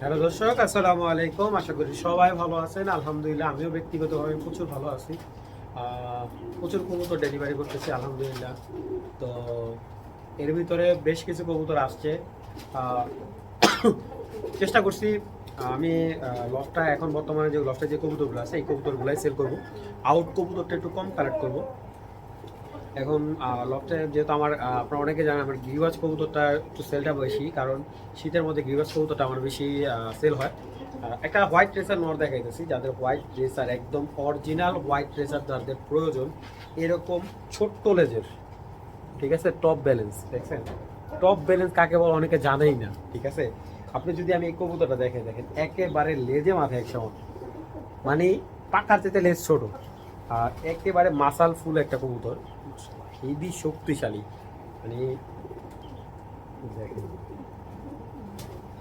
Hello দর্শক, আসসালামু আলাইকুম। আশা করি সবাই ভালো আছেন। আলহামদুলিল্লাহ, আমিও ব্যক্তিগতভাবে প্রচুর ভালো আছি। প্রচুর কবুতর ডেলিভারি করতেছি, আলহামদুলিল্লাহ। তো এর ভিতরে বেশ কিছু কবুতর আসছে। চেষ্টা করছি, আমি লফটা এখন বর্তমানে যে লফটে যে কবুতরগুলো আছে, এই কবুতরগুলাই সেল করব। আউট কবুতরটা একটু কম কালেক্ট করব। এখন লফটে যেহেতু আমার আপনারা অনেকে জানেন আমার গিরিবাজ কবুতরটা একটু সেলটা বেশি, কারণ শীতের মধ্যে গিরিবাজ কবুতরটা আমার বেশি সেল হয়। একটা হোয়াইট ট্রেসার নর দেখাইতেছি, যাদের হোয়াইট ট্রেসার একদম অরিজিনাল হোয়াইট ট্রেসার যাদের প্রয়োজন, এরকম ছোট্ট লেজের, ঠিক আছে? টপ ব্যালেন্স দেখছেন? টপ ব্যালেন্স কাকে বলে অনেকে জানেই না, ঠিক আছে? আপনি যদি আমি এই কবুতরটা দেখে দেখেন, একেবারে লেজে মাথায় এক সমান মানে পাকার চেতে লেজ ছোট। আর একেবারে মাসাল ফুল একটা কবুতর। হেভি শক্তিশালী। মানে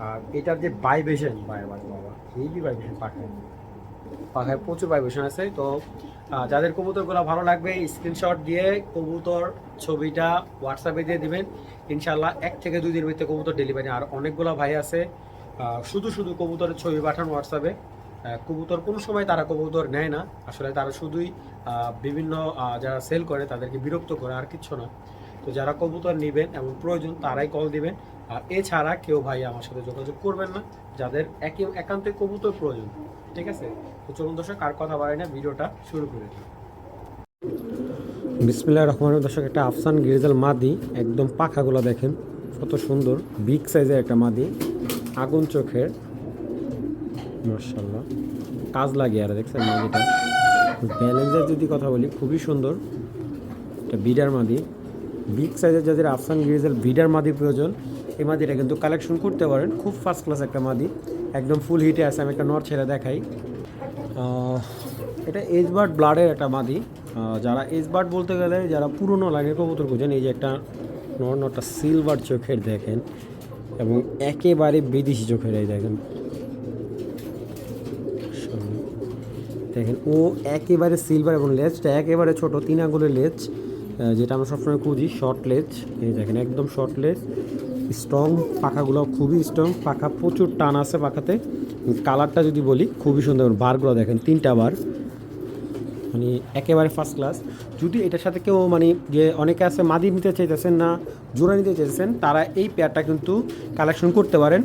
আর এটার যে ভাইব্রেশন বারে বারে বাবা হেভি ভাইব্রেশন পাখায়। পাখায় প্রচুর ভাইব্রেশন আছে। তো যাদের কবুতরগুলো ভালো লাগবে স্ক্রিনশট দিয়ে কবুতর ছবিটা হোয়াটসঅ্যাপে দিয়ে দিবেন। ইনশাল্লাহ এক থেকে দুই দিনের ভিতরে কবুতর ডেলিভারি আর অনেকগুলো ভাই আছে শুধু শুধু কবুতরের ছবি পাঠান হোয়াটসঅ্যাপে। কবুতর, কোনো সময় তারা কবুতর নেয় না। আসলে তারা শুধুই বিভিন্ন যারা সেল করে তাদেরকে বিরক্ত করে, আর কিচ্ছু না। তো যারা কবুতর নেবেন এবং প্রয়োজন, তারাই কল দিবেন। আর এছাড়া কেউ ভাই আমার সাথে যোগাযোগ করবেন না, যাদের একই একান্তে কবুতর প্রয়োজন। ঠিক আছে? তো চলুন দর্শক, আর কথা বাড়াই না, ভিডিওটা শুরু করে দিই। বিসমিল্লাহ রহমান দর্শক, একটা আফসান গিরিজাল মাদি, একদম পাখাগুলো দেখেন, কত সুন্দর বিগ সাইজের একটা মাদি, আগুন চোখের। মার্শাল্লাহ কাজ লাগে আর, দেখছেন মাদিটা ব্যালেন্সের যদি কথা বলি, খুবই সুন্দর। একটা বিডার মাদি। বিগ সাইজের যাদের আফসান গিরিজাল বিডার মাদি প্রয়োজন, এই মাদিটা কিন্তু কালেকশন করতে পারেন। খুব ফার্স্ট ক্লাস একটা মাদি। একদম ফুল হিটে আছে, আমি একটা নর ছেড়ে দেখাই। এটা এজ বার্ড ব্লাডের একটা মাদি। যারা এজ বার্ড বলতে গেলে, যারা পুরনো লাগে, কবুতর খুঁজেন এই যে একটা নর নটা সিলভার চোখের দেখেন, এবং একেবারে বিদেশি চোখের এই দেখেন সামনে। দেখেন, ও একেবারে সিলভার এবং লেজটা একেবারে ছোট, তিন আঙুলের লেজ যেটা আমরা সবসময় খুঁজি শর্ট লেজ এই দেখেন, একদম শর্ট লেজ স্ট্রং পাখাগুলো খুবই স্ট্রং পাখা প্রচুর টান আছে পাখাতে। কালারটা যদি বলি, খুবই সুন্দর বারগুলো দেখেন, তিনটা বার মানে একেবারে ফার্স্ট ক্লাস যদি এটার সাথে কেউ মানে যে অনেকে আছে, মাদি নিতে চাইতেছেন না, জোড়া নিতে চাইতেছেন, তারা এই পেয়ারটা কিন্তু কালেকশন করতে পারেন।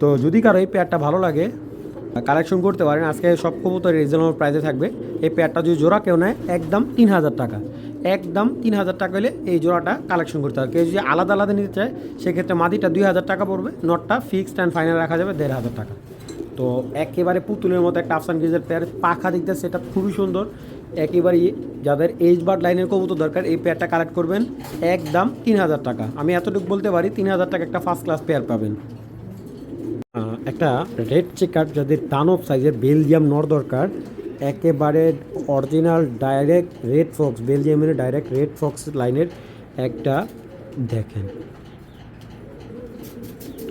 তো যদি কারও এই পেয়ারটা ভালো লাগে কালেকশন করতে পারেন। আজকে সব কবুতর রিজনেবল প্রাইসে থাকবে। এই পেয়ারটা যদি জোড়া কেউ নেয়, একদম তিন হাজার টাকা। একদম তিন হাজার টাকা হলে এই জোড়াটা কালেকশন করতে হবে কেউ যদি আলাদা আলাদা নিতে চায়, সেক্ষেত্রে মাদিটা দুই হাজার টাকা পড়বে। নটটা ফিক্সড অ্যান্ড ফাইনাল রাখা যাবে দেড় হাজার টাকা। তো একেবারে পুতুলের মতো একটা আফসান গিজের পেয়ার পাখা দিকতে সেটা খুবই সুন্দর। একেবারেই যাদের এইচ বার লাইনের কবুতর দরকার, এই পেয়ারটা কালেক্ট করবেন। একদম তিন হাজার টাকা। আমি এতটুকু বলতে পারি, তিন হাজার টাকা একটা ফার্স্ট ক্লাস পেয়ার পাবেন। একটা রেড চেকার যাদের দানব সাইজের বেলজিয়াম নর দরকার একেবারে অরিজিনাল ডাইরেক্ট রেড ফক্স বেলজিয়ামের ডাইরেক্ট রেড ফক্স লাইনের একটা দেখেন।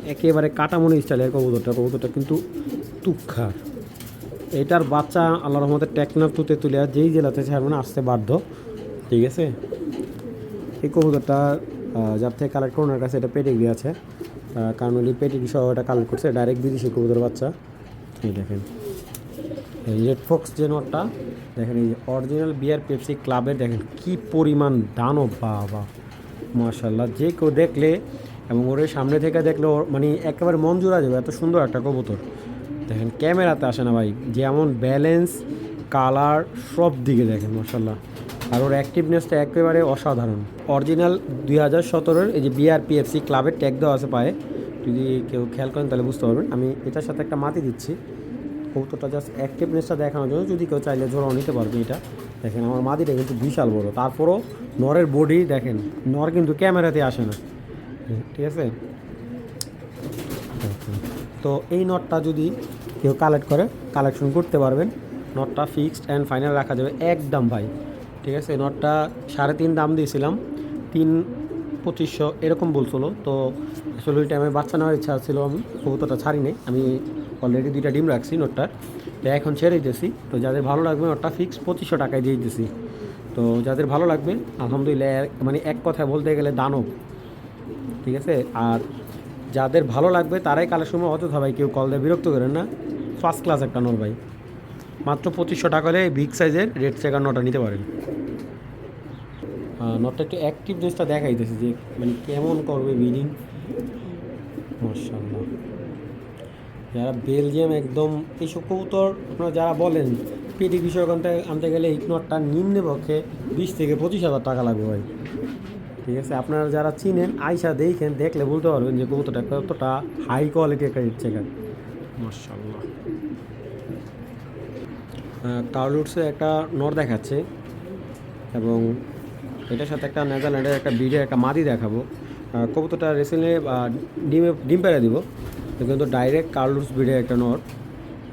একেবারে কাটামনি স্টাইলের কবুতরটা কবুতরটা কিন্তু তুক্ষার এটার বাচ্চা আল্লাহ রহমতের টেকনাফ তুতে তুলে যেই জেলাতে ছাড়বেন আসতে বাধ্য। ঠিক আছে? এই কবুতরটা যার থেকে কালেক্ট করোনার কাছে এটা পেটিগ্রি আছে। আহ, কারণ ওই পেটিগ্রি সহ এটা কালেক্ট করছে ডাইরেক্ট বিদেশি কবুতর বাচ্চা। এই দেখেন। রেড ফক্স যে নটটা, দেখেন এই অরিজিনাল বিয়ার পেপসি ক্লাবের দেখেন কি পরিমাণ দানব, বাবা। মার্শাল্লাহ যে কেউ দেখলে এবং ওর সামনে থেকে দেখলে ওর মানে একেবারে মন জোড়া যাবে, এত সুন্দর একটা কবুতর। দেখেন, ক্যামেরাতে আসে না ভাই, যেমন ব্যালেন্স কালার সব দিকে দেখেন মার্শাল্লাহ আর ওর অ্যাক্টিভনেসটা একেবারে অসাধারণ। অরিজিনাল দুই হাজার সতেরোর এই যে বিআরপিএফসি ক্লাবের ট্যাগ দেওয়া আছে পায়ে, যদি কেউ খেয়াল করেন তাহলে বুঝতে পারবেন। আমি এটার সাথে একটা মাটি দিচ্ছি। কবুতরটা জাস্ট অ্যাক্টিভনেসটা দেখানোর জন্য যদি কেউ চাইলে জোড়াও নিতে পারবে এটা। দেখেন আমার মাদিটা কিন্তু বিশাল বড়। তারপরও নরের বডি দেখেন, নর কিন্তু ক্যামেরাতে আসে না। ঠিক আছে? তো এই নটটা যদি কেউ কালেক্ট করে কালেকশন করতে পারবেন। নটটা ফিক্সড অ্যান্ড ফাইনাল রাখা যাবে একদম ভাই। ঠিক আছে নটটা সাড়ে তিন দাম দিয়েছিলাম, তিন পঁচিশশো এরকম বলছিল। তো আসলে ওই টাইমে বাচ্চা নেওয়ার ইচ্ছা ছিল, আমি কবুতরটা ছাড়িনি, আমি অলরেডি দুইটা ডিম রাখছি নোটটার তো এখন ছেড়ে দিতেছি, তো যাদের ভালো লাগবে নোটটা ফিক্সড পঁচিশশো টাকায় দিয়ে দিতেছি। তো যাদের ভালো লাগবে, আলহামদুলিল্লাহ মানে এক কথায় বলতে গেলে দানব। ঠিক আছে, আর যাদের ভালো লাগবে, তারাই কালের সময় অযথা ভাই, কেউ কল দিয়ে বিরক্ত করেন না। ফার্স্ট ক্লাস একটা নর ভাই। মাত্র পঁচিশশো টাকা হলে বিগ সাইজের রেড চেকার নটা নিতে পারেন। নটটা একটু অ্যাক্টিভনেসটা দেখাইতেছে যে মানে কেমন করবে বিডিং মার্শাল্লাহ যারা বেলজিয়াম একদম এইসব কবুতর, আপনারা যারা বলেন, পেটি বিষয় আনতে গেলে এই নটটা নিম্নে পক্ষে বিশ থেকে পঁচিশ হাজার টাকা লাগবে ভাই। ঠিক আছে? আপনারা যারা চিনেন, আইসা দেখেন, দেখলে বলতে পারবেন যে কবুতরটা কতটা হাই কোয়ালিটি একটা রেড চেকার মার্শাল্লাহ কার্লুটসে একটা নর দেখাচ্ছে এবং এটার সাথে একটা নেদারল্যান্ডের একটা ব্রিডের একটা মাদি দেখাবো। কবুতরটা রেসেন্টলি ডিমে, ডিম পেড়ে দিব। কিন্তু ডাইরেক্ট কার্লুটস ব্রিডের একটা নর।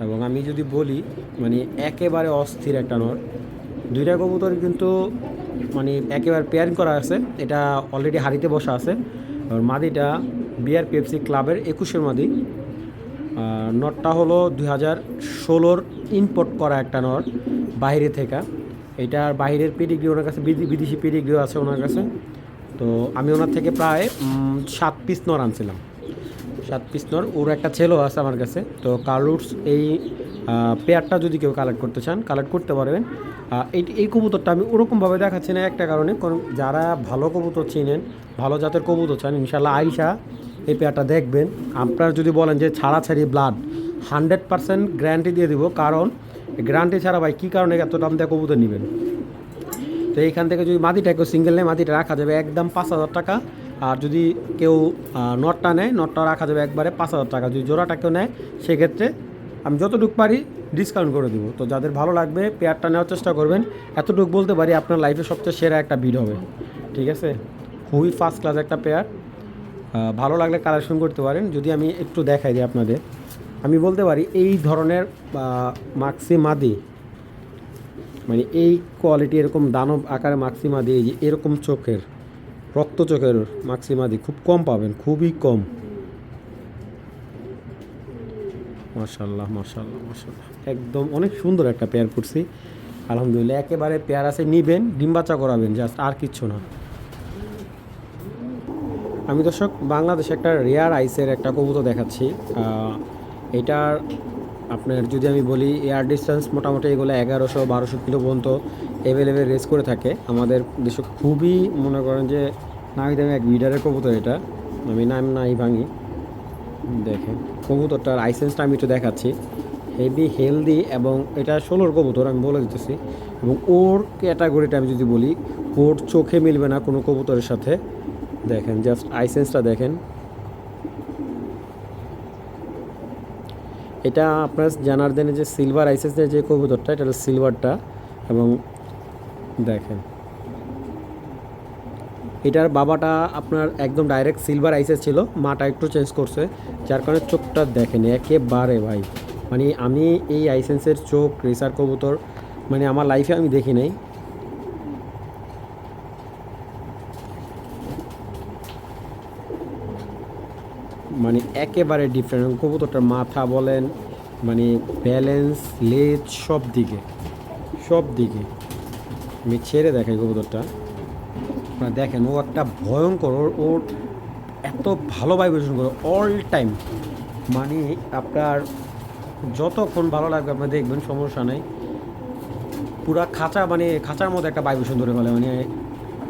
এবং আমি যদি বলি মানে একেবারে অস্থির একটা নর। দুইটা কবুতর কিন্তু মানে একেবারে পেয়ারিং করা আছে। এটা অলরেডি হাড়িতে বসা আছে। আর মাদিটা বিআর পেপসি ক্লাবের একুশের মাদি। নটটা হলো দুই হাজার ষোলোর ইম্পোর্ট করা একটা নট বাইরে থেকে। এটার বাইরের পেডিগ্রি ওনার কাছে বিদে- বিদেশি পেডিগ্রিও আছে ওনার কাছে। তো আমি ওনার থেকে প্রায় সাত পিস নর আনছিলাম। সাত পিস নর। ওর একটা ছেলেও আছে আমার কাছে। তো কার্লুটস এই পেয়ারটা যদি কেউ কালেক্ট করতে চান কালেক্ট করতে পারবেন। এই এই কবুতরটা আমি ওরকমভাবে দেখাচ্ছি না একটা কারণে। কারণ যারা ভালো কবুতর চিনেন, ভালো জাতের কবুতর চান ইনশাল্লাহ আইসা এই পেয়ারটা দেখবেন। আপনারা যদি বলেন যে ছাড়াছাড়ি ব্লাড হান্ড্রেড পার্সেন্ট গ্যারান্টি দিয়ে দিব। কারণ গ্যারান্টি ছাড়া ভাই, কী কারণে এত দাম দিয়ে কবুতর নেবেন? তো এইখান থেকে যদি মাটিটা কেউ সিঙ্গেল নেয় মাটিটা রাখা যাবে, একদম পাঁচ হাজার টাকা। আর যদি কেউ নটটা নেয়, নটটা রাখা যাবে একবারে পাঁচ হাজার টাকা। যদি জোড়াটা কেউ নেয়, সেক্ষেত্রে আমি যতটুকু পারি ডিসকাউন্ট করে দেবো। তো যাদের ভালো লাগবে পেয়ারটা নেওয়ার চেষ্টা করবেন। এতটুকু বলতে পারি আপনার লাইফে সবচেয়ে সেরা একটা বিড হবে। ঠিক আছে? খুবই ফার্স্ট ক্লাস একটা পেয়ার ভালো লাগলে কালেকশন করতে পারেন। যদি আমি একটু দেখাই দিই আপনাদের। আমি বলতে পারি এই ধরনের মাক্সি মাদি মানে এই কোয়ালিটি এরকম দানব আকারে মাক্সিমাদি এই যে এরকম চোখের, রক্ত চোখের মাক্সিমাদি খুব কম পাবেন, খুবই কম। মার্শাল্লাহ মার্শাল্লাহ মার্শাল্লাহ একদম অনেক সুন্দর একটা পেয়ার করছি আলহামদুলিল্লাহ, একেবারে পেয়ার আছে, নিবেন, ডিম বাচ্চা করাবেন, জাস্ট আর কিচ্ছু না। আমি দর্শক, বাংলাদেশে একটা রেয়ার আইসের একটা কবুতর দেখাচ্ছি। এটার আপনার যদি আমি বলি এয়ার ডিস্টেন্স মোটামুটি এগুলো এগারোশো, বারোশো কিলো পর্যন্ত অ্যাভেলেবেল রেস করে থাকে। আমাদের দেশে খুবই মনে করেন যে নামি দামি এক বিডারের কবুতর এটা। আমি নাম নাই ভাঙি। দেখেন, কবুতরটার লাইসেন্সটা আমি একটু দেখাচ্ছি। হেভি হেলদি এবং এটা ষোলোর কবুতর, আমি বলে দিতেছি। এবং ওর ক্যাটাগরিটা আমি যদি বলি, ওর চোখে মিলবে না কোনো কবুতরের সাথে। দেখেন জাস্ট আইসেন্সটা দেখেন। এটা আপনার জানার দেনে যে সিলভার আইসেন্সের যে কবুতরটা, এটা হলো সিলভারটা এবং দেখেন। এটার বাবাটা আপনার একদম ডাইরেক্ট সিলভার আইসেস ছিল, মাটা একটু চেঞ্জ করছে, যার কারণে চোখটা দেখেন, একেবারে ভাই। মানে আমি এই আইসেন্সের চোখ রেসার কবুতর মানে আমার লাইফে আমি দেখি নাই। মানে একেবারে ডিফারেন্ট কবুতরটার মাথা বলেন মানে ব্যালেন্স লেজ, সব দিকে সব দিকে। আমি ছেড়ে দেখাই কবুতরটা। আপনারা দেখেন, ও একটা ভয়ঙ্কর, ওর ওর এত ভালো ভাইব্রেশন করে অল টাইম মানে আপনার যতক্ষণ ভালো লাগবে আপনি দেখবেন, সমস্যা নেই। পুরা খাঁচা মানে খাঁচার মধ্যে একটা ভাইব্রেশন ধরে ফেলে। মানে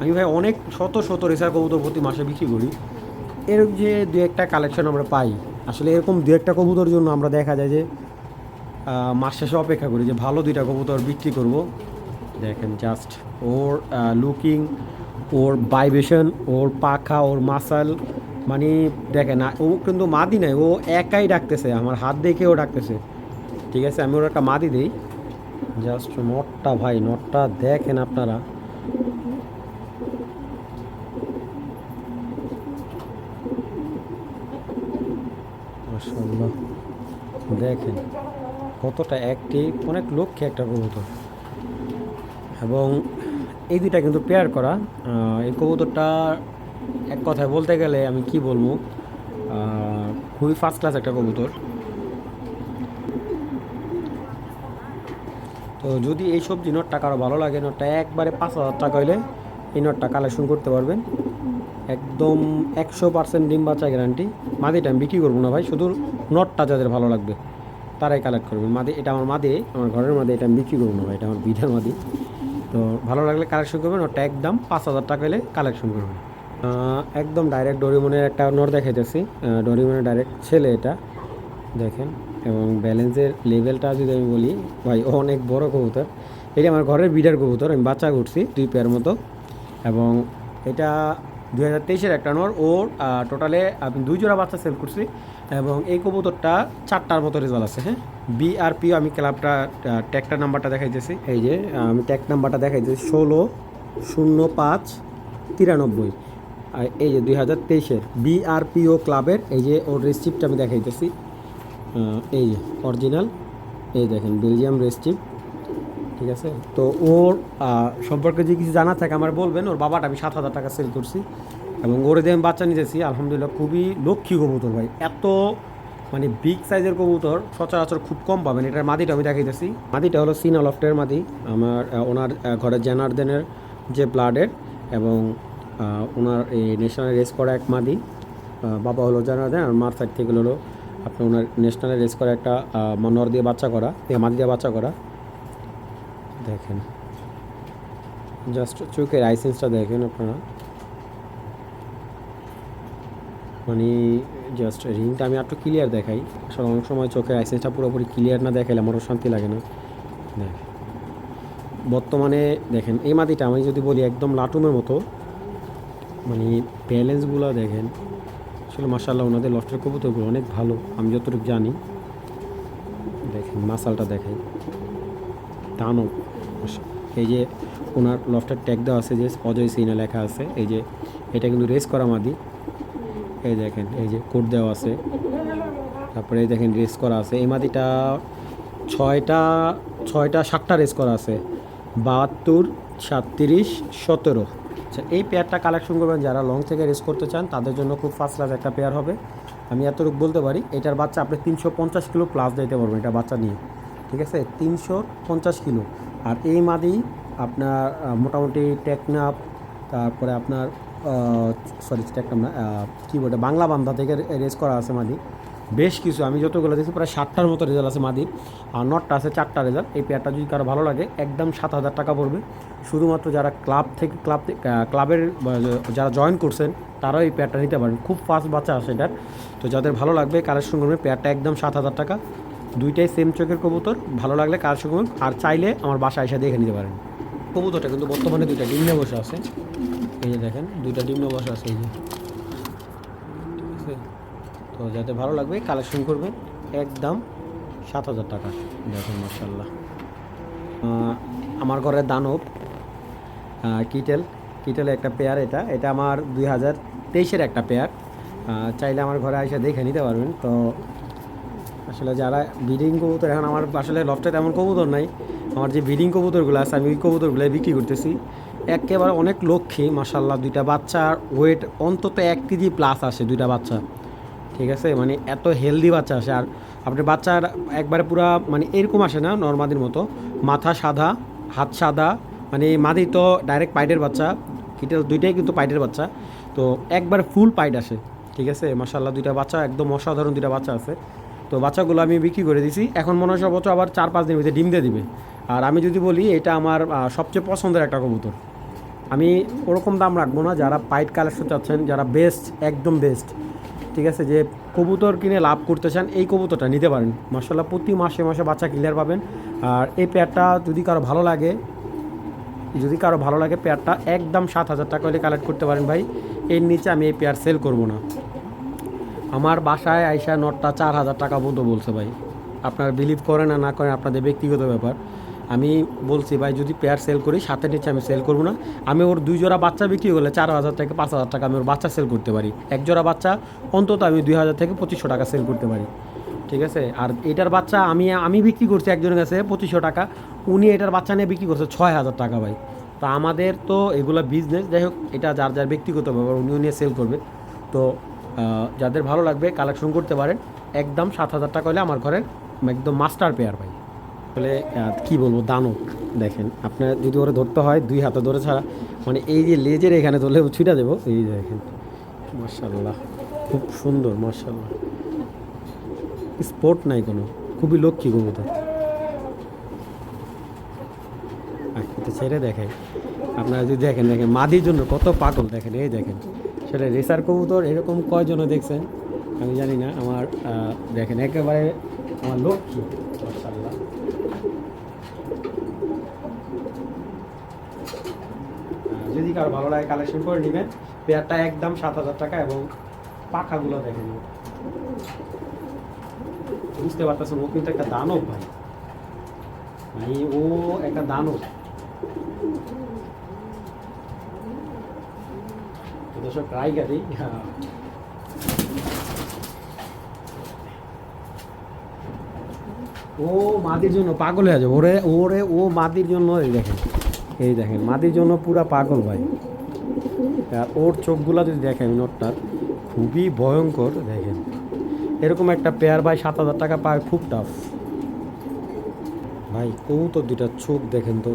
আমি ভাই অনেক শত শত রেসার কবুতর প্রতি মাসে বিক্রি করি। এর যে দু একটা কালেকশন আমরা পাই, আসলে এরকম দু একটা কবুতর জন্য আমরা দেখা যায় যে মাস শেষে অপেক্ষা করি যে ভালো দুইটা কবুতর বিক্রি করব। দেখেন জাস্ট ওর লুকিং ওর ভাইব্রেশন ওর পাখা, ওর মাসাল মানে দেখেন ও কিন্তু মাদি নাই, ও একাই ডাকতেছে, আমার হাত দেখে ও ডাকতেছে। ঠিক আছে, আমি ওর একটা মাদি দিই। জাস্ট নটটা ভাই নটটা দেখেন আপনারা। মাশাআল্লাহ। দেখেন কতটা অ্যাক্টিভ অনেক লক্ষ্যে একটা কবুতর। এবং এই দুইটা কিন্তু পেয়ার করা। এই কবুতরটা এক কথায় বলতে গেলে আমি কি বলব খুবই ফার্স্ট ক্লাস একটা কবুতর। তো যদি এই সবজি নটটা কারও ভালো লাগে, নটটা একবারে পাঁচ হাজার টাকা হইলে এই নটটা কালেকশন করতে পারবেন। একদম একশো পার্সেন্ট ডিম বাচ্চা গ্যারান্টি মাদিটা আমি বিক্রি করব না ভাই, শুধু নটটা যাদের ভালো লাগবে, তারাই কালেক্ট করবেন মাদে, এটা আমার মাদি, আমার ঘরের মাদে, এটা আমি বিক্রি করব না ভাই, এটা আমার বিধার মাদি। তো ভালো লাগলে কালেকশন করবেন ওটা একদম পাঁচ হাজার টাকা হলে কালেকশন করবেন। একদম ডাইরেক্ট ডরিমনের একটা নর দেখাইতেছি। ডরিমনের ডাইরেক্ট ছেলে এটা। দেখেন, এবং ব্যালেন্সের লেভেলটা যদি আমি বলি, ভাই, ও অনেক বড় কবুতর। এটা আমার ঘরের বিডার কবুতর, আমি বাচ্চা করছি, দুই পেয়ার মতো। এবং এটা দুই হাজার তেইশের একটা নর, ওর টোটালে আমি দুই জোড়া বাচ্চা সেল করছি এবং এই কবুতরটা চারটার মতো রেজাল্ট আছে হ্যাঁ? বিআরপিও আমি ক্লাবটা ট্যাগটার নাম্বারটা দেখাইতেছি। এই যে আমি ট্যাগ নাম্বারটা দেখাইতেছি, ষোলো, শূন্য পাঁচ, তিরানব্বই। আর এই যে দুই হাজার তেইশের বিআরপিও ক্লাবের এই যে ওর রেসিপ্টটা আমি দেখাইতেছি। এই যে অরিজিনাল এই দেখেন বেলজিয়াম রেসিপ ঠিক আছে? তো ওর সম্পর্কে যে কিছু জানা থাকে আমার বলবেন ওর বাবাটা আমি সাত হাজার টাকা সেল করছি এবং ওরে যে আমি বাচ্চা নিতেছি আলহামদুলিল্লাহ খুবই লক্ষ্মী কবুতর ভাই। এত মানে বিগ সাইজের কবুতর সচরাচর খুব কম পাবেন। এটার মাদিটা আমি দেখাইতেছি। মাদিটা হলো সিনা লফটের মাদি। আমার ওনার ঘরের জেনারদেনের যে ব্লাডের এবং ওনার এই ন্যাশনাল রেস করা এক মাদি। বাবা হলো জেনারদেন আর মার সাইড থেকে হলো আপনার ওনার ন্যাশনাল রেস করা একটা আহ, নর দিয়ে বাচ্চা করা মাদি দিয়ে বাচ্চা করা। দেখেন। জাস্ট চোখের আইসেন্সটা দেখেন আপনারা। মানে জাস্ট রিংটা আমি একটু ক্লিয়ার দেখাই। আসলে অনেক সময় চোখের আইসেন্সটা পুরোপুরি ক্লিয়ার না দেখাইলে আমারও শান্তি লাগে না। দেখ। বর্তমানে দেখেন, এই মাটিটা আমি যদি বলি একদম লাটুমের মতো মানে ব্যালেন্সগুলো দেখেন, আসলে মাসাল্লাহ ওনাদের লস্টের কবুতরগুলো অনেক ভালো, আমি যতটুকু জানি। দেখেন, মাসালটা দেখেন। দানব। এই যে ওনার লফটের ট্যাগ দেওয়া আছে যে অজয় সিনা লেখা আছে, এই যে এটা কিন্তু রেস করা মাদি। এই দেখেন, এই যে কোট দেওয়া আছে। তারপরে এই দেখেন রেস করা আছে। এই মাদিটা ছয়টা ছয়টা, সাতটা রেস করা আছে। বাহাত্তর, সাতত্রিশ, সতেরো। আচ্ছা এই পেয়ারটা কালেকশন করবেন যারা লং থেকে রেস করতে চান, তাদের জন্য খুব ফার্স্ট ক্লাস একটা পেয়ার হবে। আমি এতটুকু বলতে পারি, এটার বাচ্চা আপনি তিনশো পঞ্চাশ কিলো প্লাস দিতে পারবেন, এটা বাচ্চা নিয়ে। ঠিক আছে? তিনশো পঞ্চাশ কিলো। আর এই মাদি আপনার মোটামুটি টেকনাপ তারপরে আপনার সরি টেকনাপ না কী বলে, বাংলা বান্ধা থেকে রেস করা আছে মাদি। বেশ কিছু, আমি যতগুলো দেখছি প্রায় ষাটটার মতো রেজাল্ট আছে মাদির। আর নটটা আছে চারটা রেজাল্ট এই পেয়ারটা যদি কারও ভালো লাগে, একদম সাত হাজার টাকা পড়বে। শুধুমাত্র যারা ক্লাব থেকে ক্লাব ক্লাবের যারা জয়েন করছেন, তারাও এই পেয়ারটা নিতে পারেন। খুব ফাস্ট বাচ্চা আছে এটার। তো যাদের ভালো লাগবে কালেকশন করবে পেয়ারটা একদম সাত হাজার টাকা। দুইটাই সেম চোখের কবুতর, ভালো লাগলে কালেকশন করবেন আর চাইলে আমার বাসায় এসে দেখে নিতে পারেন। কবুতরটা কিন্তু বর্তমানে দুইটা ডিম নিয়ে বসে আছে। এই যে দেখেন, দুইটা ডিম নিয়ে বসে আছে, এই যে। ঠিক আছে? তো যাতে ভালো লাগবে কালেকশন করবেন। একদম সাত হাজার টাকা। দেখুন মার্শাল্লাহ আমার ঘরের দানব কিটেল। কিটেলের একটা পেয়ার এটা। এটা আমার দুই হাজার তেইশের একটা পেয়ার চাইলে আমার ঘরে এসে দেখে নিতে পারবেন। তো আসলে যারা ব্রিডিং কবুতর, এখন আমার আসলে লফটে তেমন কবুতর নাই। আমার যে ব্রিডিং কবুতরগুলো আছে, আমি ওই কবুতরগুলো বিক্রি করতেছি। একেবারে অনেক লক্ষ্মী মাসাল্লাহ দুইটা বাচ্চার ওয়েট অন্তত এক কেজি প্লাস আসে দুইটা বাচ্চা। ঠিক আছে? মানে এত হেলদি বাচ্চা আসে আর আপনার বাচ্চার একবারে পুরা মানে এরকম আসে না নর্মাদির মতো। মাথা সাদা, হাত সাদা মানে মাদি তো ডাইরেক্ট পাইটের বাচ্চা। কিটেল দুইটাই কিন্তু পাইটের বাচ্চা। তো একবার ফুল পাইট আসে। ঠিক আছে? মাসাল্লাহ দুইটা বাচ্চা, একদম অসাধারণ দুইটা বাচ্চা আছে। তো বাচ্চাগুলো আমি বিক্রি করে দিছি। এখন মনে হয় সর্বোচ্চ আবার চার পাঁচ দিনের ভিতরে ডিম দিয়ে দিবে। আর আমি যদি বলি, এটা আমার সবচেয়ে পছন্দের একটা কবুতর। আমি ওরকম দাম রাখব না, যারা পাইট কালেকশন চাচ্ছেন, যারা বেস্ট একদম বেস্ট ঠিক আছে? যে কবুতর কিনে লাভ করতে চান, এই কবুতরটা নিতে পারেন। মাসাল্লাহ প্রতি মাসে মাসে বাচ্চা ক্লিয়ার পাবেন। আর এই পেয়ারটা যদি কারও ভালো লাগে, যদি কারও ভালো লাগে পেয়ারটা একদম সাত হাজার টাকা হলে কালেক্ট করতে পারেন ভাই। এর নিচে আমি এই পেয়ার সেল করব না। আমার বাসায় আইসা নটটা চার হাজার টাকা পর্যন্ত বলছে ভাই। আপনার বিলিভ করেন না না করেন আপনাদের ব্যক্তিগত ব্যাপার। আমি বলছি, ভাই, যদি পেয়ার সেল করি, সাথে নিচে আমি সেল করব না। আমি ওর দুই জোড়া বাচ্চা বিক্রি করলে চার হাজার থেকে পাঁচ হাজার টাকা আমি ওর বাচ্চা সেল করতে পারি। এক জোড়া বাচ্চা, অন্তত আমি দুই হাজার থেকে পঁচিশশো টাকা সেল করতে পারি। ঠিক আছে? আর এটার বাচ্চা আমি আমি বিক্রি করছি একজনের কাছে পঁচিশশো টাকা। উনি এটার বাচ্চা নিয়ে বিক্রি করছে ছয় হাজার টাকা ভাই। তো আমাদের তো এগুলো বিজনেস যাই হোক, এটা যার যার ব্যক্তিগত ব্যাপার উনি নিয়ে সেল করবে। তো যাদের ভালো লাগবে কালেকশন করতে পারেন। একদম সাত হাজার টাকা হলে আমার ঘরের একদম মাস্টার পেয়ার আসলে আহ, কি বলব দানব দেখেন আপনার যদি ওরা ধরতে হয় দুই হাতে ধরে ছাড়া মানে এই যে লেজের এখানে ধরলে ছুটা দেবো এই দেখেন মার্শাল্লাহ খুব সুন্দর মার্শাল্লাহ স্পোর্ট নাই কোনো খুবই লক্ষ্মী কবুতর। আঁকিতে ছেড়ে দেখেন আপনারা যদি দেখেন দেখেন মাদির জন্য কত পাগল দেখেন এই দেখেন। সেটা রেসার কবুতর এরকম কয়জনে দেখছেন? আমি জানি না, আমার দেখেন, একেবারে আমার মার্শাল্লাহ যদি কারও ভালো লাগে কালেকশন করে নেবেন, পেয়ারটা একদম সাত হাজার টাকা এবং পাখাগুলো দেখেন। বুঝতে পারতেছেন, ও কিন্তু একটা দানব ভাই। ভাই, ও একটা দানব। দর্শক রাইগারি হ্যাঁ ও মাদির জন্য পাগল হয়ে যাবে। ওরে ওরে, ও মাদির জন্য, এই দেখেন এই দেখেন, মাদির জন্য পুরা পাগল ভাই। আর ওর চোখগুলো যদি দেখেন নোটটার খুবই ভয়ঙ্কর, দেখেন। এরকম একটা পেয়ার ভাই সাত হাজার টাকা পায়, খুব টাফ ভাই কৌ তো দুইটা চোখ দেখেন তো।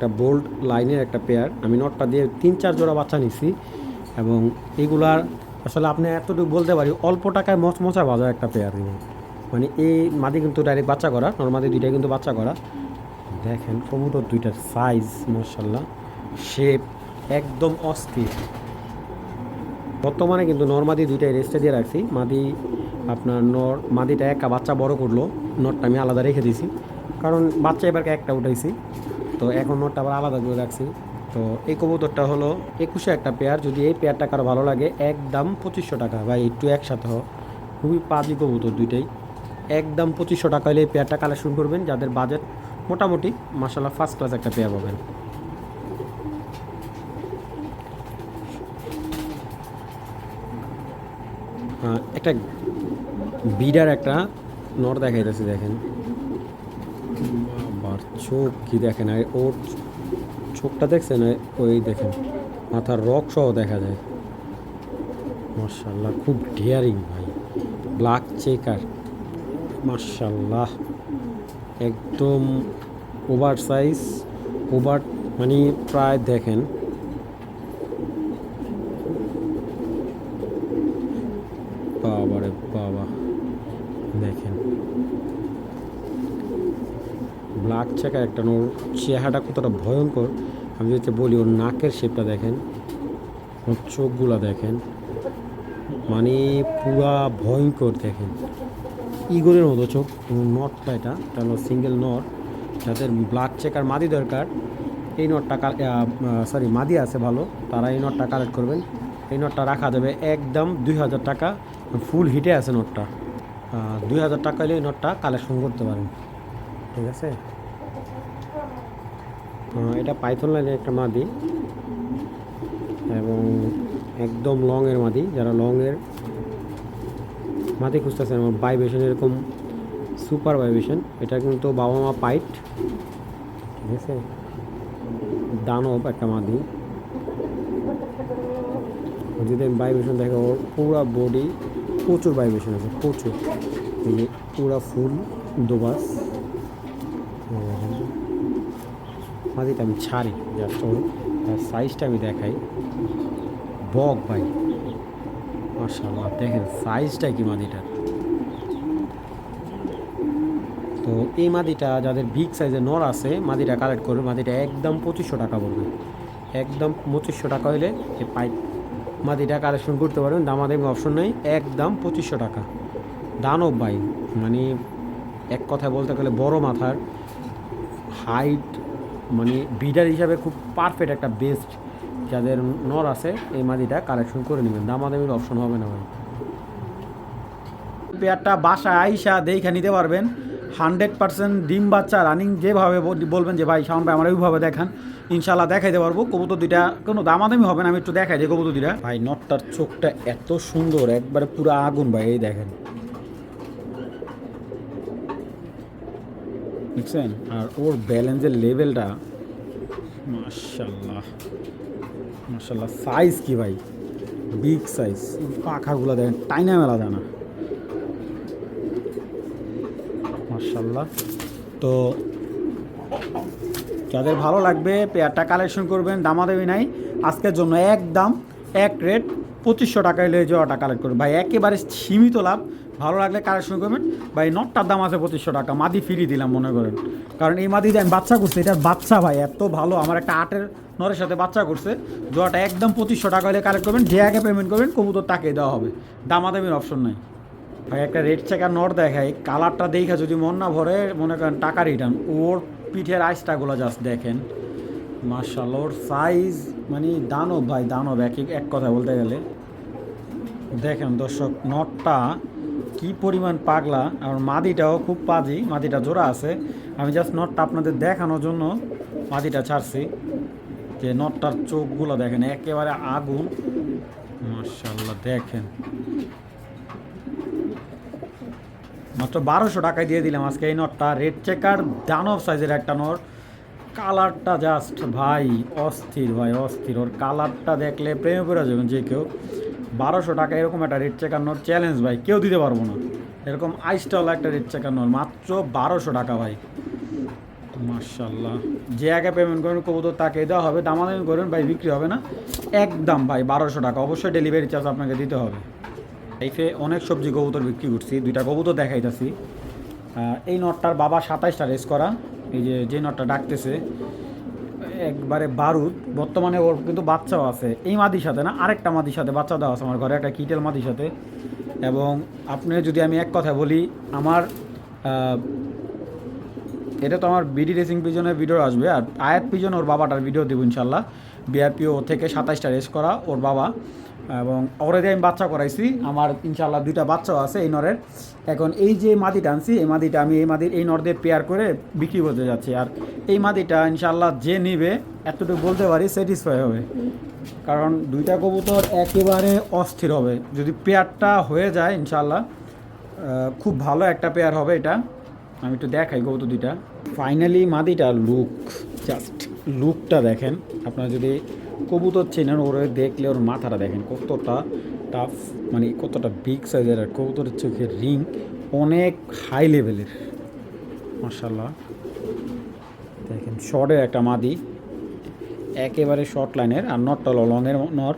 একটা বোল্ড লাইনের একটা পেয়ার আমি নটটা দিয়ে তিন, চার জোড়া বাচ্চা নিছি এবং এগুলার আসলে আপনি এতটুকু বলতে পারি, অল্প টাকায় মচমচা বাজার একটা পেয়ার দিব মানে এই মাদি কিন্তু ডাইরেক্ট বাচ্চা করা নর্মাদি দুইটাই কিন্তু বাচ্চা করা। দেখেন, কবুতর দুইটার সাইজ মার্শাল্লাহ শেপ একদম অস্থির। বর্তমানে কিন্তু নর্মাদি দুইটাই রেস্টে দিয়ে রাখছি। মাদি আপনার নর, মাদিটা একা বাচ্চা বড় করল নটটা আমি আলাদা রেখে দিয়েছি। কারণ বাচ্চা এবার একটা উঠাইছি। তো এখন নটটা আবার আলাদা করে রাখছি। তো এই কবুতরটা হলো একুশে একটা পেয়ার। যদি এই পেয়ারটা কারও ভালো লাগে, একদম পঁচিশশো টাকা। বা একটু একসাথে খুবই পাজি কবুতর দুইটাই। একদম পঁচিশশো টাকা হলে এই পেয়ারটা কালেকশন করবেন। যাদের বাজেট মোটামুটি মাসাল্লাহ ফার্স্ট ক্লাস একটা পেয়ার পাবেন। একটা বিডার একটা নর দেখাইতেছে, দেখেন। চোখ কি দেখেন আর ওর চোখটা দেখছেন ওই দেখেন, মাথার রক সহ দেখা যায়। মার্শাল্লাহ খুব ডেয়ারিং ভাই ব্ল্যাক চেকার মার্শাল্লাহ একদম ওভার সাইজ ওভার মানে প্রায় দেখেন বাবা রে বাবা দেখেন চেকা একটা ওর চেহারাটা কতটা ভয়ঙ্কর। আমি যদি বলি, ওর নাকের শেপটা দেখেন, ওর চোখগুলো দেখেন মানে পুরা ভয়ঙ্কর দেখেন। ইগলের মতো চোখ নটটা এটা এটা হলো সিঙ্গেল নট। যাদের ব্ল্যাক চেকার মাদি দরকার, এই নটটা সরি মাদি আছে ভালো, তারা এই নটটা কালেক্ট করবেন। এই নটটা রাখা যাবে একদম দুই হাজার টাকা ফুল হিটে আছে নটটা। দুই হাজার টাকা হলে এই নটটা কালেকশন করতে পারেন। ঠিক আছে? এটা পাইথন লাইনের একটা মাদি এবং একদম লংয়ের মাদি, যারা লংয়ের মাদি খুঁজতেছেন আমার ভাইব্রেশন এরকম সুপার ভাইব্রেশন এটা কিন্তু বাবা মা পাইট, ঠিক আছে? দানব একটা মাদি। যদি আমি ভাইব্রেশন দেখে, ওর পুরা বডি প্রচুর ভাইব্রেশন আছে, প্রচুর। পুরা ফুল দোবাস মাদিটা আমি ছাড়ি জাস্ট ওর সাইজটা আমি দেখাই। বক ভাই। মার্শাল্লাহ দেখেন সাইজটা কি মাদিটার। তো এই মাদিটা যাদের বিগ সাইজের নর আছে, মাদিটা কালেক্ট করবে, মাদিটা একদম পঁচিশশো টাকা পড়বে একদম পঁচিশশো টাকা হলে এই পাইপ মাদিটা কালেকশন করতে পারবেন দামাদামি অপশন নেই, একদম পঁচিশশো টাকা। দানব ভাই মানে এক কথায় বলতে গেলে বড় মাথার হাইট মানে বিডার হিসাবে খুব পারফেক্ট একটা বেস্ট যাদের নর আছে, এই মাদিটা কালেকশন করে নেবেন। দামাদামির অপশন হবে না ভাই। পেয়ারটা বাসায় আইসা দেখে নিতে পারবেন। হান্ড্রেড পার্সেন্ট ডিম বাচ্চা রানিং যেভাবে বলবেন যে, ভাই শাওন ভাই আমরা ওইভাবে দেখান। ইনশাল্লাহ দেখাইতে পারব। কবুতর দুইটা কোনো দামাদামি হবে না, আমি একটু দেখাই দিই কবুতর দুইটা ভাই নটটার চোখটা এত সুন্দর, একবারে পুরো আগুন ভাই, এই দেখেন। দেখছেন? আর ওর ব্যালেন্সের লেভেলটা মাশাল্লাহ মাশাল্লাহ সাইজ কি ভাই? বিগ সাইজ পাখাগুলো দেখেন, টাইনা মেলা যায় না মার্শাল্লাহ তো যাদের ভালো লাগবে, পেয়ারটা কালেকশন করবেন দামাদামি নাই। আজকের জন্য একদম এক রেট পঁচিশশো টাকায় লে যাওয়াটা কালেক্ট করবেন ভাই, একেবারে সীমিত লাভ। ভালো লাগলে কালেকশন করবেন। ভাই, নটটার দাম আছে পঁচিশশো টাকা। মাদি ফ্রি দিলাম মনে করেন। কারণ এই মাদি আমি বাচ্চা করছি, এটার বাচ্চা ভাই, এত ভালো। আমার একটা আটের নরের সাথে বাচ্চা করছে। জোড়াটা একদম পঁচিশশো টাকা হলে কালেক্ট করবেন, যে আগে পেমেন্ট করবেন, কবুতর তাকে দেওয়া হবে। দামাদামির অপশন নাই। ভাই, একটা রেড চেকার নট দেখায় কালারটা দেখা যদি মন না ভরে, মনে করেন টাকা রিটার্ন ওর পিঠের আইসটাগুলো জাস্ট দেখেন। মার্শাল ওর সাইজ মানে দানব ভাই, দানব। এক এক কথা বলতে গেলে। দেখেন দর্শক, নটটা কি পরিমাণ পাগলা আর মাদিটাও খুব পাজি, মাদিটা জোড়া আছে। আমি জাস্ট নটটা আপনাদের দেখানোর জন্য মাদিটা ছাড়ছি, যে নটটার চোখগুলো দেখেন, একেবারে আগুন। মার্শাল্লাহ দেখেন। মাত্র বারোশো টাকায় দিয়ে দিলাম আজকে এই নটটা রেড চেকার দানব সাইজের একটা নট কালারটা জাস্ট ভাই অস্থির ভাই অস্থির। ওর কালারটা দেখলে প্রেমে পড়ে যাবেন যে কেউ। বারোশো টাকা এরকম একটা রেড চেকার নোট চ্যালেঞ্জ ভাই, কেউ দিতে পারব না। এরকম আইসটাওয়ালা একটা রেড চেকার নোট মাত্র বারোশো টাকা ভাই। মার্শাল্লাহ যে আগে পেমেন্ট করবেন কবুতর তাকে দেওয়া হবে। দামাদামি করবেন ভাই, বিক্রি হবে না। একদম ভাই, বারোশো টাকা। অবশ্যই ডেলিভারি চার্জ আপনাকে দিতে হবে। লাইফে অনেক সবজি কবুতর বিক্রি করছি, দুইটা কবুতর দেখাইতেছি। এই নটটার বাবা সাতাইশটা রেস করা। এই যে যে নটটা ডাকতেছে একবারে বারুদ। বর্তমানে ওর কিন্তু বাচ্চাও আছে। এই মাদির সাথে না, আরেকটা মাদির সাথে বাচ্চা দেওয়া আছে আমার ঘরে, একটা কিটেল মাদির সাথে। এবং আপনি যদি আমি এক কথা বলি, আমার এটা তো আমার বিডি রেসিং পিজনের ভিডিও আসবে, আর আয়াত পিজন ওর বাবাটার ভিডিও দেবো ইনশাল্লাহ। বিআরপিও থেকে সাতাইশটা রেস করা ওর বাবা। এবং ওরে আমি বাচ্চা করাইছি আমার ইনশাল্লাহ দুইটা বাচ্চাও আছে এই নরের। এখন এই যে মাদিটা আনছি, এই মাদিটা আমি এই মাদির, এই নর দিয়ে পেয়ার করে বিক্রি করতে যাচ্ছি। আর এই মাদিটা ইনশাল্লাহ যে নিবে, এতটুকু বলতে পারি স্যাটিসফাই হবে। কারণ দুইটা কবুতর একেবারে অস্থির হবে। যদি পেয়ারটা হয়ে যায় ইনশাল্লাহ খুব ভালো একটা পেয়ার হবে এটা। আমি একটু দেখাই কবুতর দুইটা। ফাইনালি মাদিটা লুক জাস্ট লুকটা দেখেন। আপনারা যদি কবুতর চেনেন ওরে দেখলে ওর মাথাটা দেখেন কতটা টাফ মানে কতটা বিগ সাইজের আর কবুতরের চোখের রিং অনেক হাই লেভেলের মার্শাল্লাহ দেখেন শর্টের একটা মাদি। একেবারে শর্ট লাইনের আর নটটা লংয়ের নর।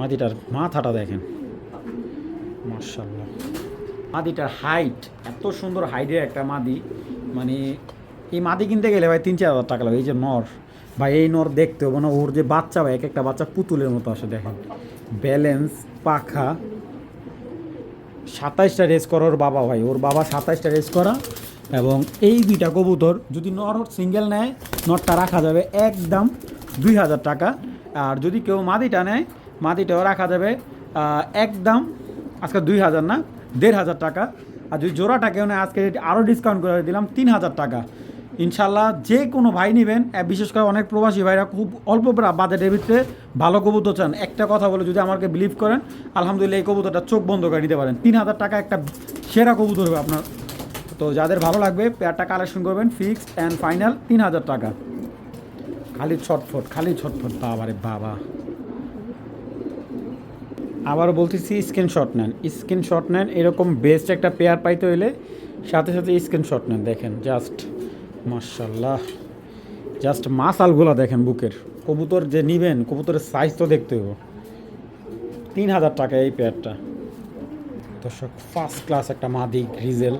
মাদিটার মাথাটা দেখেন। মার্শাল্লাহ মাদিটার হাইট এত সুন্দর হাইটের একটা মাদি। মানে এই মাদি কিনতে গেলে ভাই তিন চার হাজার টাকা লাগে এই যে নর। ভাই, এই নর দেখতে হবে না, ওর যে বাচ্চা ভাই, এক একটা বাচ্চা পুতুলের মতো আসে, দেখেন। ব্যালেন্স, পাখা। সাতাইশটা রেস করা ওর বাবা ভাই, ওর বাবা সাতাইশটা রেস করা এবং এই দুইটা কবুতর যদি নর সিঙ্গেল নেয় নটটা রাখা যাবে একদম দুই হাজার টাকা। আর যদি কেউ মাদিটা নেয়, মাদিটাও রাখা যাবে একদম আজকে দুই হাজার না, দেড় হাজার টাকা। আর যদি জোড়াটা কেউ নেয়, আজকে আরও ডিসকাউন্ট করে দিলাম, তিন হাজার টাকা। ইনশাল্লাহ যে কোনো ভাই নেবেন বিশেষ করে অনেক প্রবাসী ভাইরা খুব অল্প বাজেটের ভিতরে ভালো কবুতর চান। একটা কথা বলে যদি আমাকে বিলিভ করেন, আলহামদুলিল্লাহ এই কবুতরটা চোখ বন্ধ করে দিতে পারেন। তিন হাজার টাকা একটা সেরা কবুতর হবে আপনার। তো যাদের ভালো লাগবে পেয়ারটা কালেকশন করবেন ফিক্সড অ্যান্ড ফাইনাল তিন হাজার টাকা। খালি ছটফট খালি ছটফট, বাবারে বাবা। আবার বলতেছি স্ক্রিনশট নেন। স্ক্রিনশট নেন, এরকম বেস্ট একটা পেয়ার পাইতে হইলে সাথে সাথে স্ক্রিনশট নেন, দেখেন জাস্ট মার্শাল্লাহ জাস্ট মাসালগুলো দেখেন বুকের। কবুতর যে নিবেন, কবুতরের সাইজ তো দেখতে হইব। তিন হাজার টাকা এই পেয়ারটা দর্শক ফার্স্ট ক্লাস একটা মাদি গ্রিজেল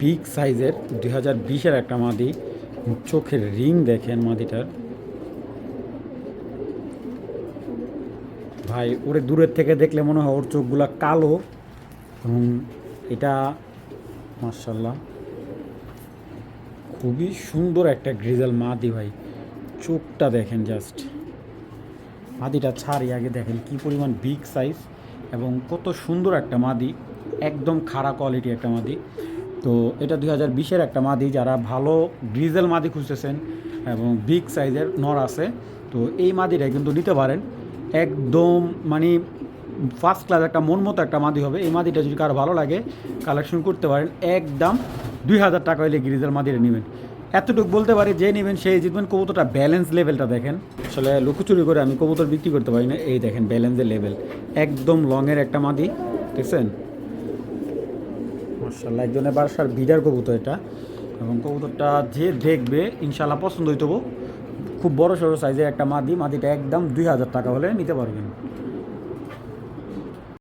বিগ সাইজের দুই হাজার বিশের একটা মাদি। চোখের রিং দেখেন মাদিটার। ভাই, ওরে দূরের থেকে দেখলে মনে হয় ওর চোখগুলা কালো। এবং এটা মার্শাল্লাহ খুবই সুন্দর একটা গ্রিজাল মাদি ভাই। চোখটা দেখেন জাস্ট মাদিটা ছাড়ি, আগে দেখেন কি পরিমাণ বিগ সাইজ এবং কত সুন্দর একটা মাদি, একদম খারাপ কোয়ালিটি একটা মাদি। তো এটা দুই হাজার বিশের একটা মাদি, যারা ভালো গ্রিজেল মাদি খুঁজতেছেন এবং বিগ সাইজের নর আছে, তো এই মাদিটা কিন্তু নিতে পারেন। একদম মানে ফার্স্ট ক্লাস একটা মন মতো একটা মাদি হবে। এই মাদিটা যদি কারও ভালো লাগে কালেকশন করতে পারেন। একদম দুই হাজার টাকা হইলে গ্রিজেল মাদিরে নেবেন। এতটুকু বলতে পারি যে নেবেন, সেই জিতবেন কবুতরটা ব্যালেন্স লেভেলটা দেখেন। আসলে লুকোচুরি করে আমি কবুতর বিক্রি করতে পারি না। এই দেখেন ব্যালেন্সের লেভেল একদম লংয়ের একটা মাদি দেখছেন? মার্শাল্লাহ একজনের বাসার বিডার কবুতর এটা। এবং কবুতরটা যে দেখবে ইনশাল্লাহ পছন্দ হইতব খুব বড় সড়ো সাইজের একটা মাদি মাদিটা একদম দুই হাজার টাকা হলে নিতে পারবেন।